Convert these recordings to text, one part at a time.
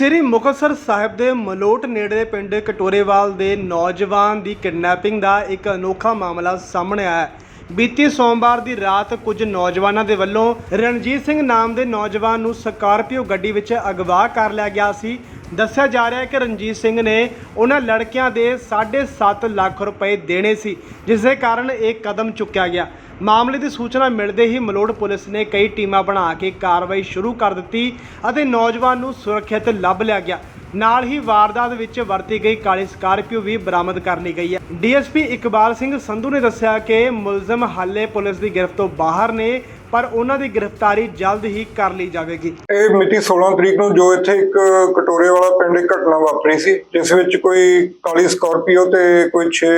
ਸ੍ਰੀ ਮੁਕਤਸਰ ਸਾਹਿਬ ਦੇ ਮਲੋਟ ਨੇੜੇ ਪਿੰਡ ਕਟੋਰੇਵਾਲ ਦੇ ਨੌਜਵਾਨ ਦੀ ਕਿਡਨੈਪਿੰਗ ਦਾ ਇੱਕ ਅਨੋਖਾ ਮਾਮਲਾ ਸਾਹਮਣੇ ਆਇਆ ਹੈ। ਬੀਤੀ ਸੋਮਵਾਰ ਦੀ ਰਾਤ ਕੁਝ ਨੌਜਵਾਨਾਂ ਦੇ ਵੱਲੋਂ ਰਣਜੀਤ ਸਿੰਘ ਨਾਮ ਦੇ ਨੌਜਵਾਨ ਨੂੰ ਸਕਾਰਪੀਓ ਗੱਡੀ ਵਿੱਚ ਅਗਵਾ ਕਰ ਲਿਆ ਗਿਆ ਸੀ। ਦੱਸਿਆ ਜਾ ਰਿਹਾ ਹੈ ਕਿ ਰਣਜੀਤ ਸਿੰਘ ਨੇ ਉਹਨਾਂ ਲੜਕਿਆਂ ਦੇ 7.5 ਲੱਖ ਰੁਪਏ ਦੇਣੇ ਸੀ, ਜਿਸ ਦੇ ਕਾਰਨ ਇਹ ਕਦਮ ਚੁੱਕਿਆ ਗਿਆ। ਮਾਮਲੇ ਦੀ ਸੂਚਨਾ ਮਿਲਦੇ ਹੀ ਮਲੋੜ ਪੁਲਿਸ ਨੇ ਕਈ ਟੀਮਾਂ ਬਣਾ ਕੇ ਕਾਰਵਾਈ ਸ਼ੁਰੂ ਕਰ ਦਿੱਤੀ ਅਤੇ ਨੌਜਵਾਨ ਨੂੰ ਸੁਰੱਖਿਅਤ ਲੱਭ ਲਿਆ ਗਿਆ। ਨਾਲ ਹੀ ਵਾਰਦਾਤ ਵਿੱਚ ਵਰਤੀ ਗਈ ਕਾਲੀ ਸਕਾਰਪੀਓ ਵੀ ਬਰਾਮਦ ਕਰ ਲਈ ਗਈ ਹੈ। ਡੀਐਸਪੀ ਇਕਬਾਲ ਸਿੰਘ ਸੰਧੂ ਨੇ ਦੱਸਿਆ ਕਿ ਮੁਲਜ਼ਮ ਹਾਲੇ ਪੁਲਿਸ ਦੀ ਗ੍ਰਿਫਤ ਤੋਂ ਬਾਹਰ ਨੇ ਪਰ ਉਹਨਾਂ ਦੀ ਗ੍ਰਿਫਤਾਰੀ ਜਲਦ ਹੀ ਕਰ ਲਈ ਜਾਵੇਗੀ। ਇਹ ਮਿਤੀ 16 ਤਰੀਕ ਨੂੰ ਜੋ ਇੱਥੇ ਇੱਕ ਕਟੋਰੇ ਵਾਲਾ ਪਿੰਡ ਇੱਕ ਘਟਨਾ ਵਾਪਰੀ ਸੀ, ਜਿਸ ਵਿੱਚ ਕੋਈ ਕਾਲੀ ਸਕਾਰਪੀਓ ਤੇ ਕੋਈ 6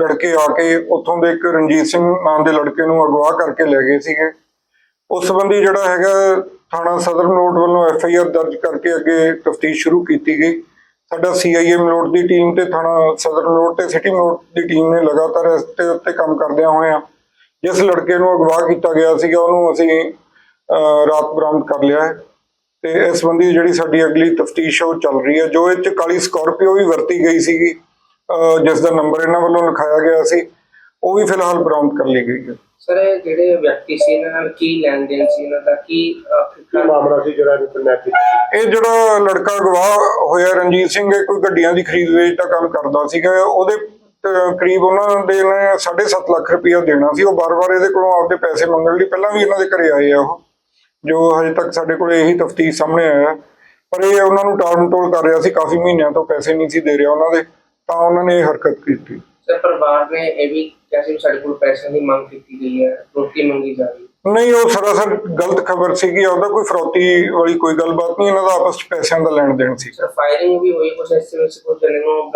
ਲੜਕੇ ਆ ਕੇ ਉੱਥੋਂ ਦੇ ਇੱਕ ਰਣਜੀਤ ਸਿੰਘ ਨਾਮ ਦੇ ਲੜਕੇ ਨੂੰ ਅਗਵਾ ਕਰਕੇ ਲੈ ਗਏ ਸੀਗੇ। ਉਸ ਸੰਬੰਧੀ ਜਿਹੜਾ ਹੈਗਾ ਥਾਣਾ ਸਦਰ ਮਲੋਟ ਵੱਲੋਂ ਐਫ ਆਈ ਆਰ ਦਰਜ ਕਰਕੇ ਅੱਗੇ ਤਫਤੀਸ਼ ਸ਼ੁਰੂ ਕੀਤੀ ਗਈ। ਸਾਡਾ ਸੀਆਈਏ ਮਲੋਟ ਦੀ ਟੀਮ ਤੇ ਥਾਣਾ ਸਦਰ ਮਲੋਟ ਤੇ ਸਿਟੀ ਮਲੋਟ ਦੀ ਟੀਮ ਨੇ ਲਗਾਤਾਰ ਇਸ ਤੇ ਉੱਤੇ ਕੰਮ ਕਰਦਿਆਂ ਹੋਇਆਂ ਜਿਸ ਲੜਕੇ ਨੂੰ ਅਗਵਾ ਕੀਤਾ ਗਿਆ ਸੀਗਾ ਉਹਨੂੰ ਅਸੀਂ ਰਾਤ ਬਰਾਮਦ ਕਰ ਲਿਆ ਹੈ। ਤੇ ਇਸ ਸੰਬੰਧੀ ਜਿਹੜੀ ਸਾਡੀ ਅਗਲੀ ਤਫਤੀਸ਼ ਹੈ ਉਹ ਚੱਲ ਰਹੀ ਹੈ। ਜੋ ਇਹ 'ਚ ਕਾਲੀ ਸਕਾਰਪੀਓ ਵੀ ਵਰਤੀ ਗਈ ਸੀਗੀ ਜਿਸ ਦਾ ਨੰਬਰ ਇਹਨਾਂ ਵੱਲੋਂ ਲਿਖਾਇਆ ਗਿਆ ਸੀ ਉਹ ਵੀ ਫਿਲਹਾਲ ਬਰਾਮਦ ਕਰ ਲਈ ਗਈ ਹੈ। ਸਰ ਇਹ ਜਿਹੜੇ ਵਿਅਕਤੀ ਸੀ ਇਹਨਾਂ ਨਾਲ ਕੀ ਲੈਣ ਦੇਣ ਸੀ? ਇਹਨਾਂ ਦਾ ਕੀ ਕੀ ਮਾਮਲਾ ਸੀ ਜਿਹੜਾ ਇਹ ਜਿਹੜਾ ਲੜਕਾ ਗਵਾਹ ਹੋਇਆ ਰਣਜੀਤ ਸਿੰਘ ਇਹ ਕੋਈ ਗੱਡੀਆਂ ਦੀ ਖਰੀਦ ਵੇਚ ਦਾ ਕੰਮ ਕਰਦਾ ਸੀਗਾ ਉਹਦੇ ਕਰੀਬ ਉਹਨਾਂ ਦੇ ਨੇ 7.5 ਲੱਖ ਰੁਪਇਆ ਦੇਣਾ ਸੀ। ਉਹ ਬਾਰ-ਬਾਰ ਇਹਦੇ ਕੋਲੋਂ ਆਪਦੇ ਪੈਸੇ ਮੰਗਣ ਲਈ ਪਹਿਲਾਂ ਵੀ ਇਹਨਾਂ ਦੇ ਘਰੇ ਆਏ ਆ ਉਹ ਜੋ ਹਜੇ ਤੱਕ ਸਾਡੇ ਕੋਲ ਇਹੀ ਤਫਤੀਸ਼ ਸਾਹਮਣੇ ਆਇਆ। ਪਰ ਇਹ ਉਹਨਾਂ ਨੂੰ ਟਾਲ ਮਟੋਲ ਕਰ ਰਿਹਾ ਸੀ ਕਾਫੀ ਮਹੀਨਿਆਂ ਤੋਂ ਪੈਸੇ ਨਹੀਂ ਸੀ ਦੇ ਰਿਹਾ ਉਹਨਾਂ ਦੇ ਤਾਂ ਉਹਨਾਂ ਨੇ ਇਹ ਹਰਕਤ ਕੀਤੀ। ਸਰ ਪਰਿਵਾਰ ਨੇ ਇਹ ਵੀ ਕਿਹਾ ਸੀ ਵੀ ਸਾਡੇ ਕੋਲ ਪੈਸਿਆਂ ਦੀ ਮੰਗ ਕੀਤੀ ਗਈ ਹੈ ਰੋਟੀ ਮੰਗੀ ਜਾ ਰਹੀ ਨਹੀਂ ਉਹ ਸਰਾਸਰ ਗਲਤ ਖਬਰ ਸੀਗੀ ਉਹਦਾ ਕੋਈ ਫਰੌਤੀ ਵਾਲੀ ਕੋਈ ਗੱਲਬਾਤ ਨਹੀਂ ਇਹਨਾਂ ਦਾ ਆਪਸ ਵਿੱਚ ਪੈਸਿਆਂ ਦਾ ਲੈਣ ਦੇਣ ਸੀ। ਸਰ ਫਾਇਰਿੰਗ ਵੀ ਹੋਈ ਕੁਝ ਐਸੇ ਵਿੱਚ ਕੁਝ ਜਣੇ ਨੂੰ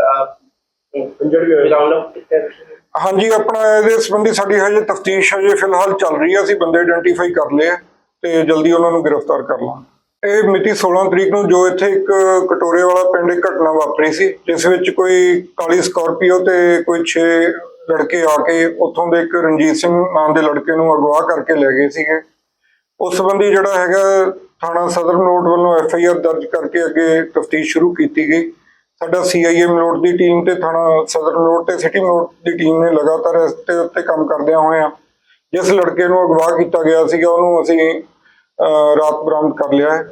ਇੰਜਰਡ ਵੀ ਹੋਇਆ ਰਾਉਂਡ ਕੀਤਾ ਗਿਆ ਹਾਂਜੀ, ਆਪਣਾ ਇਹਦੇ ਸੰਬੰਧੀ ਸਾਡੀ ਹਜੇ ਤਫਤੀਸ਼ ਹਜੇ ਫਿਲਹਾਲ ਚੱਲ ਰਹੀ ਹੈ ਅਸੀਂ ਬੰਦੇ ਆਇਡੈਂਟੀਫਾਈ ਕਰ ਲਏ ਆ ਤੇ ਜਲਦੀ ਉਹਨਾਂ ਨੂੰ ਗ੍ਰਿਫਤਾਰ ਕਰ ਲਾਂਗੇ। ਇਹ ਮਿਤੀ 16 ਤਰੀਕ ਨੂੰ ਜੋ ਇੱਥੇ ਇੱਕ ਕਟੋਰੇ ਵਾਲਾ ਪਿੰਡ ਇੱਕ ਘਟਨਾ ਵਾਪਰੀ ਸੀ, ਜਿਸ ਵਿੱਚ ਕੋਈ ਕਾਲੀ ਸਕਾਰਪੀਓ ਤੇ ਕੋਈ 6 ਲੜਕੇ ਆ ਕੇ ਉੱਥੋਂ ਦੇ ਇੱਕ ਰਣਜੀਤ ਸਿੰਘ ਨਾਮ ਦੇ ਲੜਕੇ ਨੂੰ ਅਗਵਾ ਕਰਕੇ ਲੈ ਗਏ ਸੀਗੇ। ਉਸ ਸੰਬੰਧੀ ਜਿਹੜਾ ਹੈਗਾ ਥਾਣਾ ਸਦਰ ਨੋਟ ਵੱਲੋਂ ਐਫ ਆਈ ਆਰ ਦਰਜ ਕਰਕੇ ਅੱਗੇ ਤਫਤੀਸ਼ ਸ਼ੁਰੂ ਕੀਤੀ ਗਈ। ਸਾਡਾ ਸੀਆਈਏ ਮਲੋਟ ਦੀ ਟੀਮ ਤੇ ਥਾਣਾ ਸਦਰ ਮਲੋਟ ਤੇ ਸਿਟੀ ਮਲੋਟ ਦੀ ਟੀਮ ਨੇ ਲਗਾਤਾਰ ਇਸ ਤੇ ਉੱਤੇ ਕੰਮ ਕਰਦਿਆਂ ਹੋਇਆਂ ਜਿਸ ਲੜਕੇ ਨੂੰ ਅਗਵਾ ਕੀਤਾ ਗਿਆ ਸੀਗਾ, ਉਹਨੂੰ ਅਸੀਂ ਰਾਤ ਬਰਾਮਦ ਕਰ ਲਿਆ ਹੈ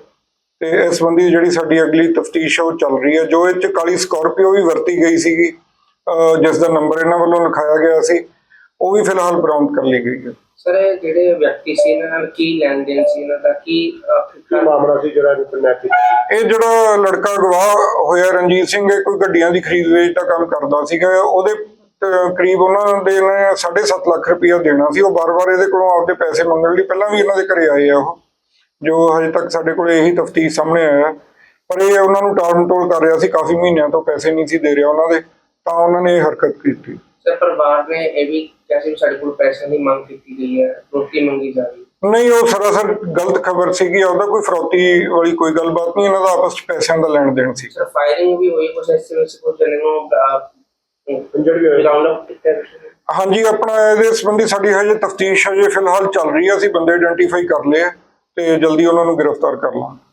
ਤੇ ਇਸ ਸੰਬੰਧੀ ਜਿਹੜੀ ਸਾਡੀ ਅਗਲੀ ਤਫਤੀਸ਼ ਉਹ ਚੱਲ ਰਹੀ ਹੈ। ਜੋ ਇਹ 'ਚ ਕਾਲੀ ਸਕਾਰਪੀਓ ਵੀ ਵਰਤੀ ਗਈ ਸੀਗੀ ਜਿਸ ਦਾ ਨੰਬਰ ਇਹਨਾਂ ਵੱਲੋਂ ਲਿਖਾਇਆ ਗਿਆ ਸੀ, ਉਹ ਵੀ ਫਿਲਹਾਲ ਬਰਾਮਦ ਕਰ ਲਈ ਗਈ ਹੈ। ਸਰ ਇਹ ਜਿਹੜੇ ਵਿਅਕਤੀ ਸੀ ਇਹਨਾਂ ਨਾਲ ਕੀ ਲੈਣ ਦੇਣ ਸੀ? ਇਹਨਾਂ ਦਾ ਕੀ ਕੀ ਮਾਮਲਾ ਸੀ ਜਿਹੜਾ ਇਹਨੂੰ ਕਿਡਨੈਪ ਕੀਤਾ? ਇਹ ਜਿਹੜਾ ਲੜਕਾ ਗਵਾਹ ਹੋਇਆ ਰਣਜੀਤ ਸਿੰਘ ਇਹ ਕੋਈ ਗੱਡੀਆਂ ਦੀ ਖਰੀਦ ਵੇਚ ਦਾ ਕੰਮ ਕਰਦਾ ਸੀਗਾ। ਉਹਦੇ ਅਹ, ਕਰੀਬ ਉਹਨਾਂ ਦੇ ਨੇ 7.5 ਲੱਖ ਰੁਪਇਆ ਦੇਣਾ ਸੀ। ਉਹ ਬਾਰ-ਬਾਰ ਇਹਦੇ ਕੋਲੋਂ ਆਪਦੇ ਪੈਸੇ ਮੰਗਣ ਲਈ ਪਹਿਲਾਂ ਵੀ ਇਹਨਾਂ ਦੇ ਘਰੇ ਆਏ ਆ ਉਹ ਜੋ ਹਜੇ ਤੱਕ ਸਾਡੇ ਕੋਲ ਇਹੀ ਤਫਤੀਸ਼ ਸਾਹਮਣੇ ਆਇਆ। ਪਰ ਇਹ ਉਹਨਾਂ ਨੂੰ ਟਾਲ ਮਟੋਲ ਕਰ ਰਿਹਾ ਸੀ। ਕਾਫੀ ਮਹੀਨਿਆਂ ਤੋਂ ਪੈਸੇ ਨਹੀਂ ਸੀ ਦੇ ਰਿਹਾ ਉਹਨਾਂ ਦੇ ਤਾਂ ਉਹਨਾਂ ਨੇ ਇਹ ਹਰਕਤ ਕੀਤੀ। ਸਰ ਪਰਿਵਾਰ ਨੇ ਇਹ ਵੀ ਕਿਹਾ ਸੀ ਵੀ ਸਾਡੇ ਕੋਲ ਪੈਸਿਆਂ ਦੀ ਮੰਗ ਕੀਤੀ ਗਈ ਹੈ ਰੋਟੀ ਮੰਗੀ ਜਾ ਰਹੀ ਹੈ। ਨਹੀਂ ਉਹ ਸਰਾਸਰ ਗਲਤ ਖਬਰ ਸੀਗੀ ਉਹਦਾ ਕੋਈ ਫਰੌਤੀ ਵਾਲੀ ਕੋਈ ਗੱਲਬਾਤ ਨਹੀਂ ਇਹਨਾਂ ਦਾ ਆਪਸ ਵਿੱਚ ਪੈਸਿਆਂ ਦਾ ਲੈਣ ਦੇਣ ਸੀ। ਸਰ ਫਾਇਰਿੰਗ ਵੀ ਹੋਈ ਕੁਝ ਐਸੇ ਵਿੱਚ ਕੁਝ ਜਣੇ ਨੂੰ ਇੰਜਰਡ ਵੀ ਹੋਇਆ ਰਾਉਂਡ ਅਪ ਕੀਤਾ ਗਿਆ ਸੀ। ਹਾਂਜੀ ਆਪਣਾ ਇਹਦੇ ਸੰਬੰਧੀ ਸਾਡੀ ਹਜੇ ਤਫਤੀਸ਼ ਹਜੇ ਫਿਲਹਾਲ ਚੱਲ ਰਹੀ ਹੈ ਅਸੀਂ ਬੰਦੇ ਆਇਡੈਂਟੀਫਾਈ ਕਰ ਲਏ ਆ ਤੇ ਜਲਦੀ ਉਹਨਾਂ ਨੂੰ ਗ੍ਰਿਫਤਾਰ ਕਰ ਲਾਂਗੇ।